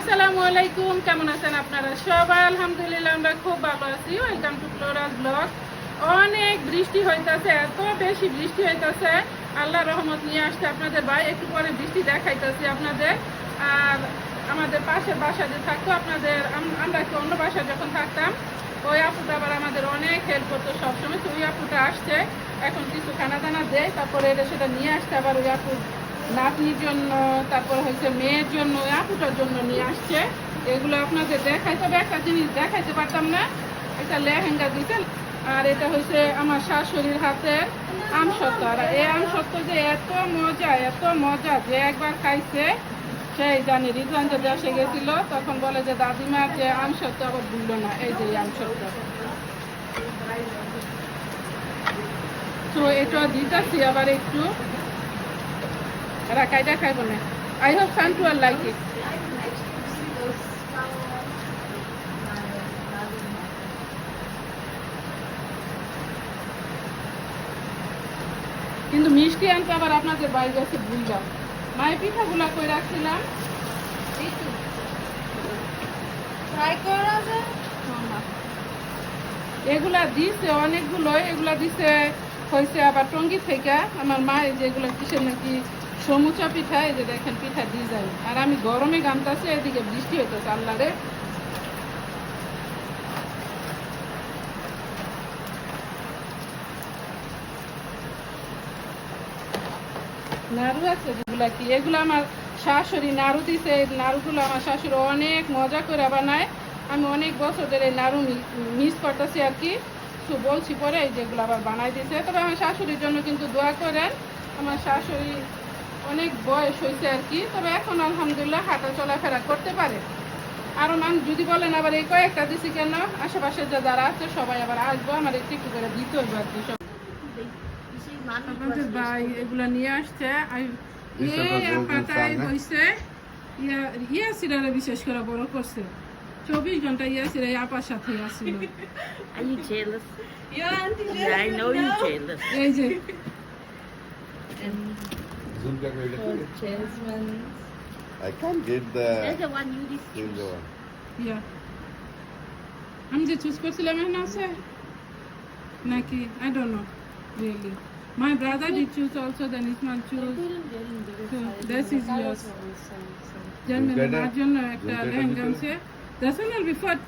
আসসালামু আলাইকুম, কেমন আছেন আপনারা সবাই? আলহামদুলিল্লাহ, আমরা খুব ভালো আছি। ওয়েলকাম টু ফ্লোরাল ব্লগ অনেক বৃষ্টি হইতাছে, এত বেশি বৃষ্টি হইতাছে। আল্লাহ রহমত নিয়ে আসছে আপনাদের ভাই, একটু পরে বৃষ্টি দেখাইতেছি আপনাদের। আর আমাদের পাশের বাসা যে থাকতো আপনাদের আমরা একটু অন্য বাসায় যখন থাকতাম, ওই আপুটা আবার আমাদের অনেক হেল্প করতো সবসময়। তো ওই আপুটা আসছে, এখন কিছু খানা দানা দেয়, তারপরে এটা সেটা নিয়ে আসছে আবার ওই আপু নাতনির জন্য, তারপর হচ্ছে মেয়ের জন্য, আপুটার জন্য নিয়ে আসছে। এগুলো আপনাদের দেখাই, তবে একটা জিনিস দেখাইতে পারতাম না। একটা লেহেঙ্গা দিতে আর এটা হচ্ছে আমার শাশুড়ির হাতের আমসত্ব আর এই আমসত্ব যে এত মজা এত মজা যে একবার খাইছে, সেই জানি রিজওয়ান যে দেশে গেছিল, তখন বলে যে, দাদিমা, যে আমসত্ব আবার ভুললো না, এই যে আমসত্ব তো এটা দিতেছি আবার একটু। এরা কাইটা খাইব না আই হোপ সান টু আর লাইক ইট কিন্তু মিষ্টি আনতে আবার আপনাদের বাড়ি গেছে ভুললাম মায়ের পিঠাগুলা কই রাখছিলাম? ট্রাই করা এগুলা দিছে অনেকগুলো এগুলা দিছে হয়েছে আবার টঙ্গি থেকে। আমার মা এই যে এগুলা কিসের নাকি সমুচা পিঠা, এই যে দেখেন পিঠা ডিজাইন আর আমি গরমে গামতাছে, এদিকে বৃষ্টি হইতেছে আল্লাহরে। নাড়ু আছে যেগুলা কি? এগুলো আমার শাশুড়ি নাড়ু দিছে। এই নাড়ুগুলো আমার শাশুড়ি অনেক মজা করে বানায়। আমি অনেক বছর ধরে নাড়ু মিস করতেছি আর কি। তো বলছি পরে এই যেগুলো আবার বানাই দিছে। তবে আমার শাশুড়ির জন্য কিন্তু দোয়া করেন। আমার শাশুড়ি অনেক বয়স হয়েছে আর কি তবে এখন আলহামদুলিল্লাহ হাঁটা চলাফেরা করতে পারে। আরও মান যদি বলেন আবার এই কয়েকটা দিছি কেন? আশেপাশে যা যারা আছে সবাই আবার আসব আমার একটু একটু করে দিতে হইব আর কি সব। আপনাদের ভাই এগুলা নিয়ে আসছে পাতায় sun, হইছে ইয়া ইয়াসিরারে বিশেষ করে বড় করছে। চব্বিশ ঘণ্টা ইয়াসিরা এই আপার সাথে আসছিল. এই যে। Zoom I can't get the... That's the one you just. The two Yeah. আমি যে চুজ করছিলাম এখানে আছে My brother did choose also, then Ismail choose. So, this is yours. German margin একটা লেহেঙ্গা আছে. One.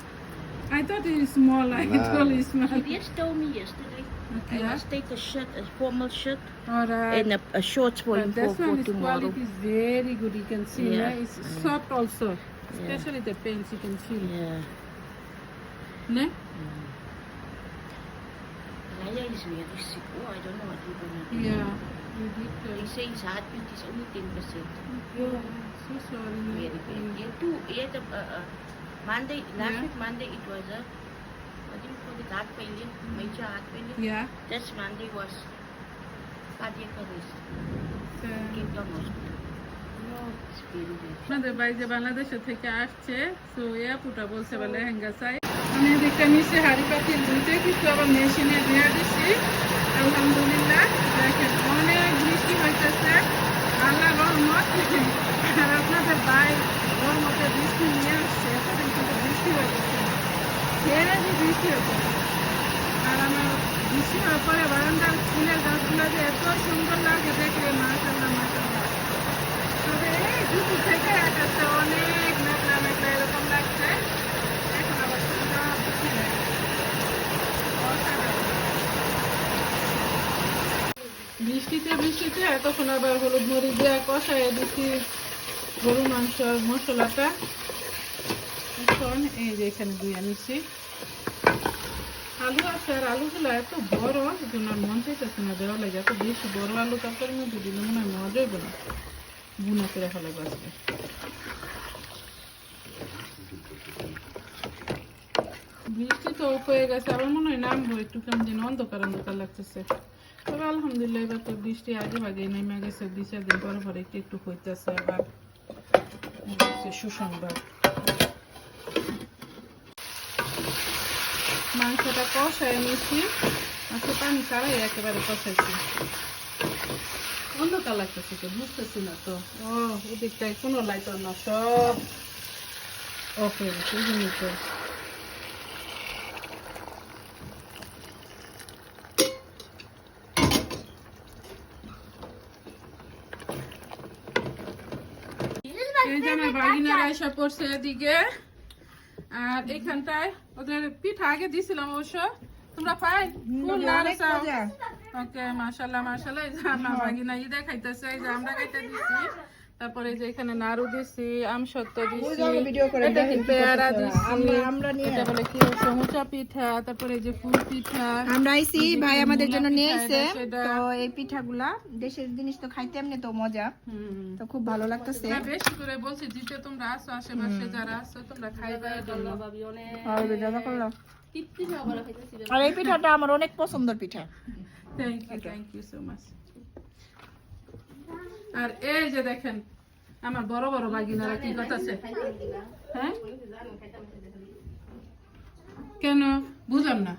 I thought it is small, Like nah. called. Ismail. He just told me yesterday. I must take a shirt, a formal shirt, Alright. and a, a shorts for But for, this for one is tomorrow. quality is very good. You can see, Yeah. yeah. It's soft also, especially the pants. You can feel. Yeah. Ne? Raya is very sick. Oh, I don't know what he's gonna do. Yeah. You did. He Uh, says his heartbeat is only 10%. yeah. So sorry. Very bad. Yeah, two, yeah, the, uh, uh, Monday, last Yeah. week Monday it was a, what do you call it, heart failure, major heart failure. Yeah. This Monday was cardiac arrest. So, Hospital. আপনাদের ভাই যে বাংলাদেশে থেকে আসছে তো এয়ারপোর্টটা বলছে বলে লেহেঙ্গা চাই আমি এদিকটা নিচে হাড়ি পাতিল দুইটা কিছু আবার মেশিনে দিয়ে দিচ্ছি আলহামদুলিল্লাহ দেখেন অনেক বৃষ্টি হইতেছে। আল্লাহ রহমত। আর আপনাদের ভাই রহমতে বৃষ্টি নিয়ে আসছে কিন্তু বৃষ্টি হইতেছে ছেড়ে যে বৃষ্টি হচ্ছে আর আমার হওয়ার বারান্দার ফুলের গাছগুলো যে এত সুন্দর লাগে দেখলে মাশাল্লাহ তবে এই থেকে অনেক মেঘলা মেঘলা এরকম লাগছে। এখন। বৃষ্টিতে বৃষ্টিতে তখন আবার হলুদ মরিচ দিয়ে কষায় দিচ্ছি গরু মাংসর মশলাটা। এখন এই যে এখানে দিয়ে নিচ্ছি। আলু আছে আর আলুগুলো এত বড় জন্য আর মন চাইতেছে না, দেওয়া লাগে। এত বেশি বড় আলু তরকারির মধ্যে দিলে মনে হয় মজা হইব না। বুনা করে ফেলে বাঁচবে বৃষ্টি তো হয়ে গেছে, আবার মনে হয় নামবো একটু কেমন যেন অন্ধকার অন্ধকার লাগতেছে। তবে আলহামদুলিল্লাহ এবার তো বৃষ্টি আগে ভাগে নেমে গেছে, দুই চার দিন পরে পরে একটু একটু হইতেছে আবার সুসংবাদ। মাংসটা কষায় নিচ্ছি। মাংস পানি ছাড়াই একেবারে কষাইছি। অন্ধকার লাগতেছে তো, বুঝতেছি না তো। ও ওদিকটায় কোনো লাইট না, সব ওকে জন্যই তো। এই যে আমার বাগিনারা এসে পড়ছে এদিকে, আর এখানটায় ওদের পিঠা আগে দিছিলাম অবশ্য। তোমরা পাই? ফুল চাও। ওকে মাশাল্লাহ মাশাল্লাহ এই যে আমার বাগিনা ই দেখাইতেছে এই যে আমরা খাইতে দিছি তারপরে যে এখানে নাড়ু দিছি আমসত্ব দিছি এটা কি পেয়ারা দিছি এটা বলে কি সমুচা পিঠা তারপরে যে ফুল পিঠা। আমরা আইছি ভাই আমাদের জন্য নিয়ে আইছে। তো এই পিঠাগুলা দেশের জিনিস তো খাইতে এমনি তো মজা। তো খুব ভালো লাগতেছে। বেশি করে বলছি দিতে তোমরা আসো আশেপাশে যারা আসো তোমরা খাইবা দাদা করলাম আর এই পিঠাটা আমার অনেক পছন্দের পিঠা। Thank you thank you so much আর এই যে দেখেন আমার বড় বড় বাগিনারা কি করতেছে? হ্যাঁ? কেন? বুঝলাম না।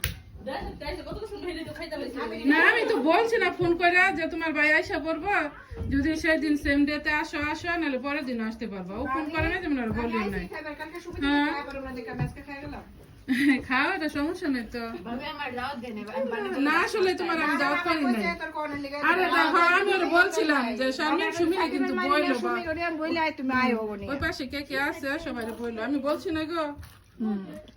না আমি তো বলছি না ফোন করে যে তোমার ভাই আইসা পড়ব। যদি সেদিন সেম ডেতে আসো আসো নাহলে পরের দিন আসতে পারব। ও ফোন করে না যেমন আর বলি নাই। হ্যাঁ। খাওয়া এটা সমস্যা নেই তো। না আসলে তোমার আমি দাওয়াত করি নাই। আরে দেখো আমি ওর বলছিলাম যে সুমিনে কিন্তু বইলো বা। তুমি আয়ো বনি ওই পাশে কে কে আছে সবাই বইলো। আমি বলছি না গো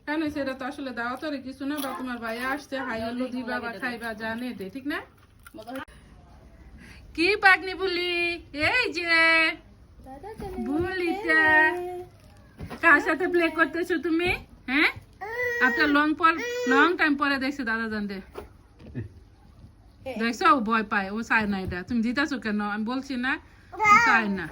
কেন সেটা তো আসলে দাওয়াতের কিছু না বা তোমার ভাই আসছে হাই হলো দিবা বা খাইবা জানে দে ঠিক না? কি পাগনি বলি? এই যে বুলিটা। কার সাথে প্লে করতেছো তুমি? হ্যাঁ? আপনার লং পর লং টাইম পরে দেখছ দাদা জানতে দেখছ? ও ভয় পায়, ও চায় না এটা। তুমি দিতেছো কেন? আমি বলছি না চায় না.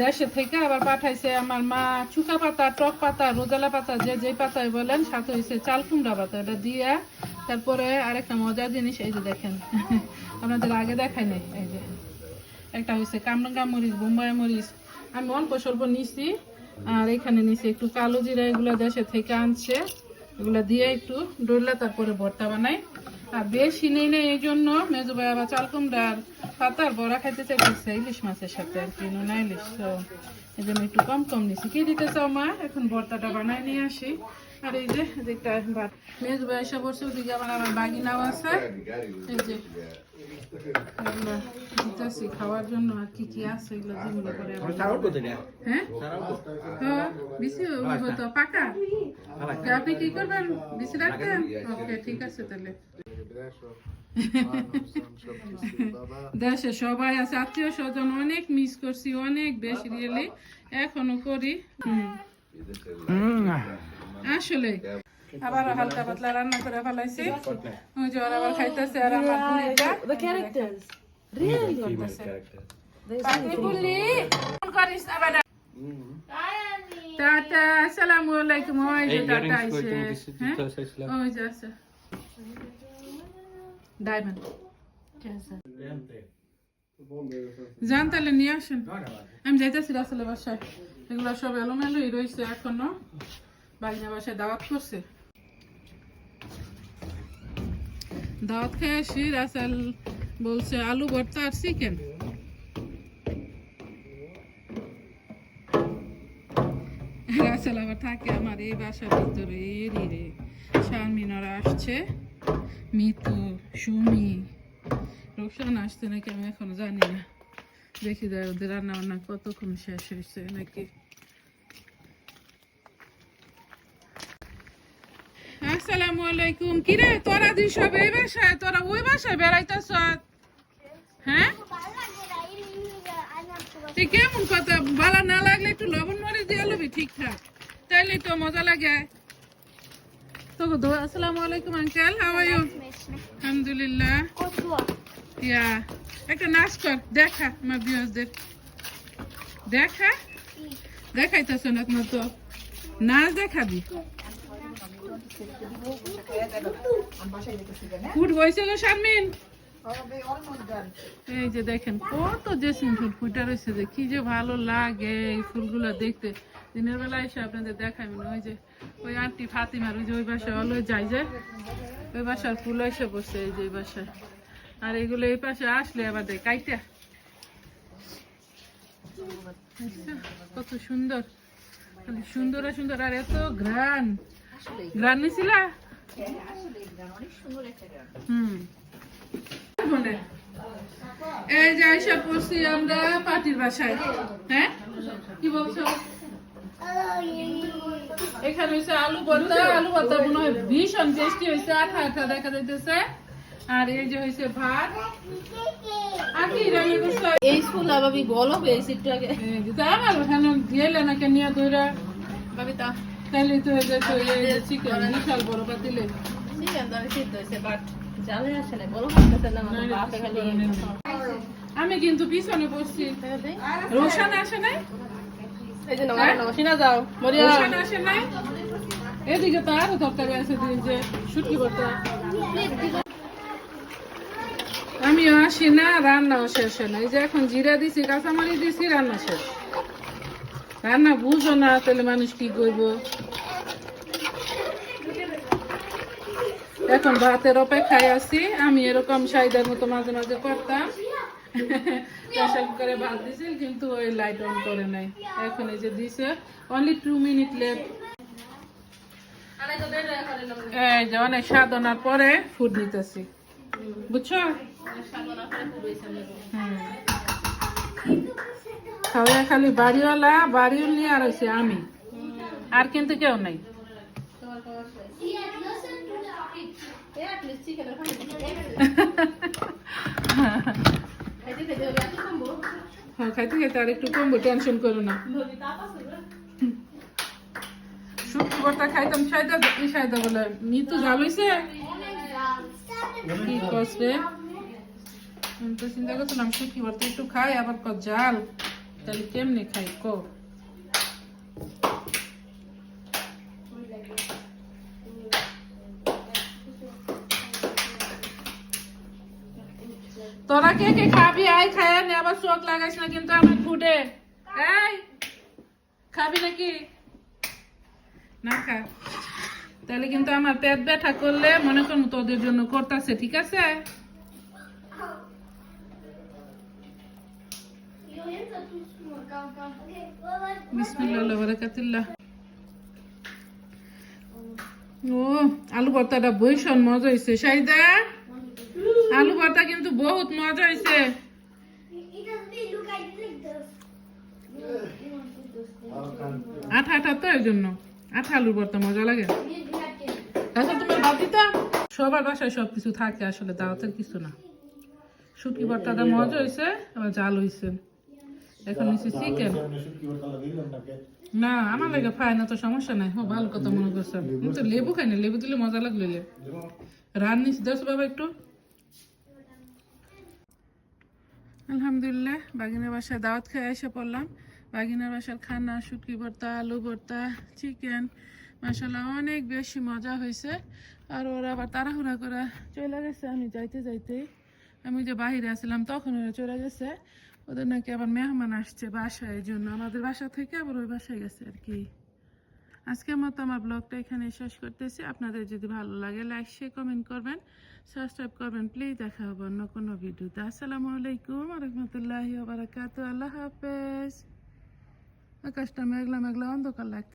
দেশে থেকে আবার পাঠাইছে আমার মা চুকা পাতা, টক পাতা, রোজালা পাতা, যে যে পাতায় বলেন, সাথে হয়েছে চাল কুমড়া পাতা। এটা দিয়ে তারপরে আরেকটা মজার জিনিস, এই যে দেখেন। আপনাদের আগে দেখাই নাই, এই যে। একটা হয়েছে কামরাঙ্গা মরিচ, বোম্বাই মরিচ আমি অল্প স্বল্প নিছি, আর এখানে নিছি একটু কালো জিরা, এগুলো দেশে থেকে আনছে। এগুলো দিয়ে একটু ডরলে তারপরে ভর্তা বানাই। আর বেশি নেই নেই এই জন্য মেজো ভাই আবার কুমড়ার পাতার বড়া খাইতে চাইতেছে, ইলিশ মাছের সাথে আর কি, নোনা ইলিশ। তো এই জন্য একটু কম কম নিছি। কি দিতে চাও মা? এখন ভর্তাটা বানায় নিয়ে আসি। আর এই যে, এদিকটা ভাত। মেজো ভাই এসে বসে, ওদিকে আবার আমার বাগিনাও আছে। এই যে দিতেছি খাওয়ার জন্য আর কি কি আছে এগুলো যেগুলো করে হ্যাঁ? হ্যাঁ বিসি তো পাকা? আপনি কি করবেন? বিসি রাখবেন ওকে ঠিক আছে তাহলে। দেশে সবাই আছে আত্মীয় স্বজন অনেক মিস করছি অনেক বেশি রিয়েলি এখনও করি হুম। আসলে। আবার হালকা পাতলা রান্না করে ফেলাইছি। ওই যে আবার খাইতেছে আর আমার really? পাগলি বুড়ি ফোন করিস আবার টাটা আসসালামু আলাইকুম ওই যে টাটা আইছে ওই যে আছে ডায়মন্ড যান তাহলে নিয়ে আসেন। আমি যাইতেছি আসলে বাসায়। এগুলো সব এলোমেলোই রয়েছে এখনও। বাগিনা বাসায় দাওয়াত করছে। দাওয়াত খেয়ে আসি রাসেল। বলছে, আলু ভর্তা আর চিকেন থাকে আমার এই বাসার ভিতরে, এরই রে। শারমিনারা আসছে, মিতু, সুমি। রোকসান আসছে নাকি আমি এখনও জানি না। দেখি দেয় ওদের রান্না বান্না কতক্ষণ শেষ হয়েছে নাকি? আসসালামু আলাইকুম। তোরা সব এই বাসায়, তোরা ওই বাসায় হ্যাঁ? তুই কেমন কথা? ভালো না লাগলে একটু লবণ দিয়ে লবি, ঠিকঠাক। তাইলে তো মজা লাগে। আসসালামু আলাইকুম আঙ্কেল আলহামদুলিল্লাহ। ইয়া, একটা নাচ কর, দেখা আমার ভিউয়ার্সদের দেখা? দেখাইতেছ না তো? নাচ দেখাবি? ফুট গো শারমিন। এই যে দেখেন কত ফুল ফুটে রয়েছে যে কি যে ভালো লাগে এই ফুলগুলো দেখতে। দিনের বেলা এসে আপনাদের দেখাবেন ওই যে ওই আন্টি ফাতিমার ওই যে ওই বাসায় অলওয়েজ যাই যে ওই বাসার ফুল এসে বসে এই যে বাসায়। আর এগুলো এই পাশে আসলে আবার দেয় কাইটা। আচ্ছা, কত সুন্দর। সুন্দর আর সুন্দর আর এত গ্রান নিছিলা? এই যে আইসা পড়ছি আমরা পাটির বাসায়। হ্যাঁ? কি বলছো? এখানে হয়েছে আলু ভর্তা আলু ভর্তা মনে হয় ভীষণ টেস্টি হয়েছে আঠা আঠা দেখা যাইতেছে। আর এই যে হয়েছে ভাত। এই ছোলা ভাবি বলো হয়েছে একটু আগে। আমার ওখানে গেলে নাকি নিয়ে ধরে ভাবি তা। তাহলে তো চিকেন বিশাল বড় পাতিলে চিকেন তো সিদ্ধ হয়েছে বাট জালে আসে না করতেছে না বাপে খালি আমি কিন্তু পিছনে বসছি। রোশন আসে নাই? এই যে নগর যাও মরিয়া। রোশন আসে নাই? এদিকে তো আরও তরকারি আছে দিয়ে যে শুটকি ভর্তা। আমিও আসি না রান্নাও শেষ হয় না। এই যে এখন জিরা দিছি কাঁচামরিচ দিছি রান্না শেষ। রান্না বুঝো না, তাহলে মানুষ কি করব? এখন ভাতের অপেক্ষায় আছি। আমি এরকম সাইদার মতো মাঝে মাঝে করতাম। প্রেশার কিন্তু ওই লাইট অন করে নাই। এখন এই যে দিছে অনলি টু মিনিট লেট যে অনেক সাধনার পরে নিতেছি। বুঝছ। খাওয়া খালি বাড়িওয়ালা, বাড়িও নিয়ে আর হয়েছে আমি। আর কিন্তু কেউ নাই। হ্যাঁ খাইতে আর একটু টেনশন বলে, নিতু জাল হইছে? কি করছে আমি তো চিন্তা করছিলাম একটু খাই, আবার জাল তাহলে কেমনে খাই, ক? তোরা কে কে খাবি? আই খায় নে, আবার চোখ লাগাইস না কিন্তু আমার ফুডে এই, খাবি নাকি? না খা। তাহলে কিন্তু আমার পেট ব্যথা করলে মনে করুন তোদের জন্য করতেছে, ঠিক আছে? ও, আলু ভর্তাটা ভীষণ মজা হয়েছে সাইদা, আলু ভর্তা কিন্তু বহুত মজা হয়েছে আঠা আঠা তো এই জন্য। আঠা আলুর ভর্তা মজা লাগে। আচ্ছা তোমার সবার বাসায় সব কিছু থাকে, আসলে দাওয়াতের কিছু না। শুটকি ভর্তাটা মজা হয়েছে আবার জাল হয়েছে এখন চিকেন না আমার লাগে খায় না তো সমস্যা নাই হো ভালো কথা মনে করছে কিন্তু লেবু খাই না লেবু দিলে মজা লাগল রান বাবা একটু আলহামদুলিল্লাহ বাগিনার বাসায় দাওয়াত খেয়ে এসে পড়লাম বাগিনার বাসার খানা শুটকি ভর্তা আলু ভর্তা চিকেন মাসাল্লাহ অনেক বেশি মজা হয়েছে আর ওরা আবার তাড়াহুড়া করে চলে গেছে আমি যাইতে যাইতে আমি যে বাহিরে আসলাম তখন ওরা চলে গেছে ওদের নাকি আবার মেহমান আসছে বাসায়, এই জন্য আমাদের বাসা থেকে আবার ওই বাসায় গেছে আর কি। আজকের মতো আমার ব্লগটা এখানে শেষ করতেছি। আপনাদের যদি ভালো লাগে লাইক শেয়ার কমেন্ট করবেন। সাবস্ক্রাইব করবেন প্লিজ দেখা হবে অন্য কোনো ভিডিওতে। আসসালামু আলাইকুম রহমতুল্লাহ বারাকাতু আল্লাহ হাফেজ। আকাশটা মেঘলা মেঘলা অন্ধকার লাগছে।